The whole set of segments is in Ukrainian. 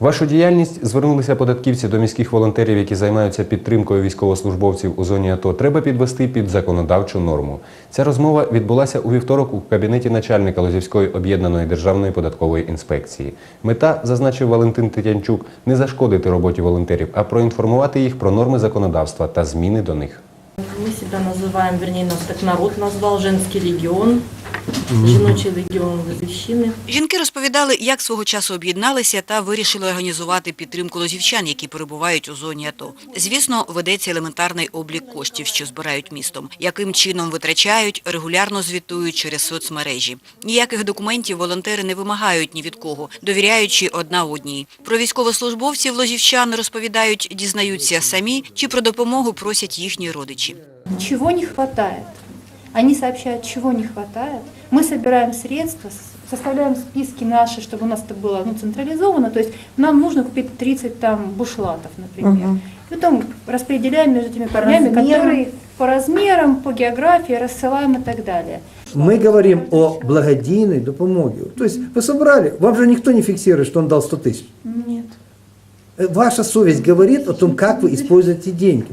Вашу діяльність звернулися податківці до міських волонтерів, які займаються підтримкою військовослужбовців у зоні АТО. Треба підвести під законодавчу норму. Ця розмова відбулася у вівторок у кабінеті начальника Лозівської об'єднаної державної податкової інспекції. Мета, зазначив Валентин Тетянчук, не зашкодити роботі волонтерів, а проінформувати їх про норми законодавства та зміни до них. Мы себя называем, вернее, нас так народ назвал, женский легион, жіночий легіон Лозівщини. Жінки розповідали, як свого часу об'єдналися та вирішили організувати підтримку лозівчан, які перебувають у зоні АТО. Звісно, ведеться елементарний облік коштів, що збирають містом, яким чином витрачають, регулярно звітують через соцмережі. Ніяких документів волонтери не вимагають ні від кого, довіряючи одна одній. Про військовослужбовців лозівчан розповідають, дізнаються самі чи про допомогу просять їхні родичі. чего не хватает. Они сообщают, чего не хватает. Мы собираем средства, составляем списки наши, чтобы у нас это было ну, централизовано. То есть нам нужно купить 30 там бушлатов, например. И потом распределяем между этими парнями, размерам. которые по размерам, по географии рассылаем и так далее. Мы говорим о благодійной допомоге. То есть вы собрали, вам же никто не фиксирует, что он дал 100 тысяч. Нет. Э, Ваша совесть говорит о том, как вы используете деньги.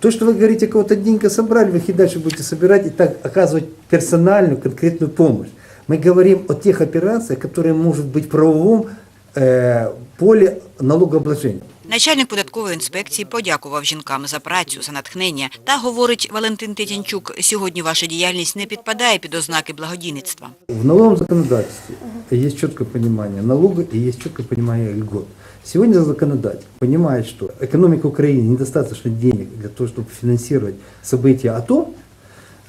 То, что вы говорите, кого-то деньги собрали, вы их и дальше будете собирать и так оказывать персональную, конкретную помощь. Мы говорим о тех операциях, которые могут быть в правовом э, поле налогообложения. Начальник податкової інспекції подякував жінкам за працю, за натхнення та говорить Валентин Тетянчук, сьогодні ваша діяльність не підпадає під ознаки благодійництва. В налоговом законодательстве есть четкое понимание налога и есть четкое понимание льгот. Сегодня законодатель понимает, что экономика Украины недостаточно денег для того, чтобы финансировать события АТО,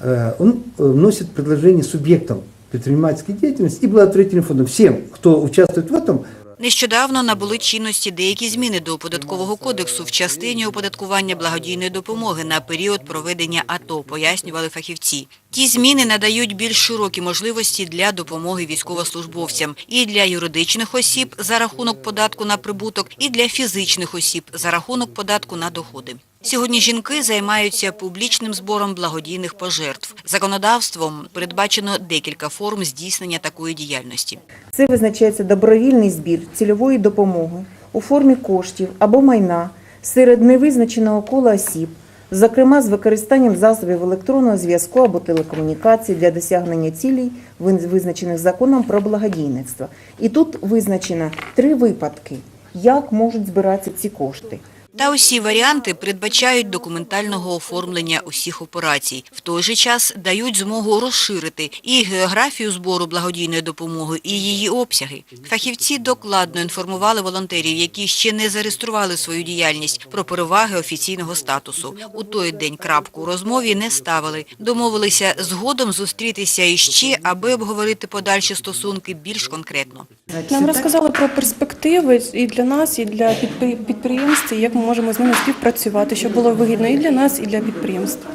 э, он э, вносит предложение субъектам предпринимательской деятельности и благотворительным фондам, всем, кто участвует в этом, Нещодавно набули чинності деякі зміни до податкового кодексу в частині оподаткування благодійної допомоги на період проведення АТО, пояснювали фахівці. Ті зміни надають більш широкі можливості для допомоги військовослужбовцям і для юридичних осіб за рахунок податку на прибуток, і для фізичних осіб за рахунок податку на доходи. Сьогодні жінки займаються публічним збором благодійних пожертв. Законодавством передбачено декілька форм здійснення такої діяльності. Це визначається добровільний збір цільової допомоги у формі коштів або майна серед невизначеного кола осіб, зокрема з використанням засобів електронного зв'язку або телекомунікацій для досягнення цілей, визначених законом про благодійництво. І тут визначено три випадки, як можуть збиратися ці кошти. Та усі варіанти передбачають документального оформлення усіх операцій. В той же час дають змогу розширити і географію збору благодійної допомоги, і її обсяги. Фахівці докладно інформували волонтерів, які ще не зареєстрували свою діяльність про переваги офіційного статусу. У той день крапку розмові не ставили. Домовилися згодом зустрітися іще, аби обговорити подальші стосунки більш конкретно. Нам розказали про перспективи і для нас, і для підпри- підприємств, і як ми можемо з ними співпрацювати, щоб було вигідно і для нас, і для підприємств.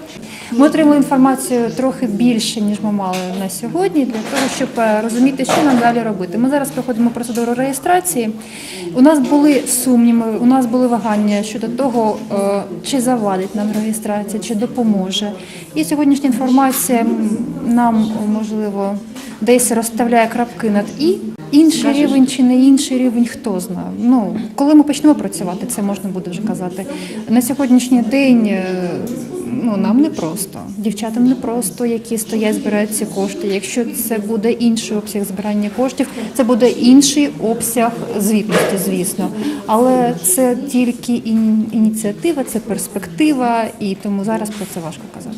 Ми отримали інформацію трохи більше, ніж ми мали на сьогодні, для того, щоб е, розуміти, що нам далі робити. Ми зараз проходимо процедуру реєстрації. У нас були сумніви, у нас були вагання щодо того, е, чи завадить нам реєстрація, чи допоможе. І сьогоднішня інформація нам можливо десь розставляє крапки над і. Інший рівень чи не інший рівень, хто знає. Ну коли ми почнемо працювати, це можна буде вже казати. На сьогоднішній день е, ну нам не просто. Дівчатам не просто, які стоять, збирають ці кошти. Якщо це буде інший обсяг збирання коштів, це буде інший обсяг звітності, звісно. Але це тільки ін- ініціатива, це перспектива, і тому зараз про це важко казати.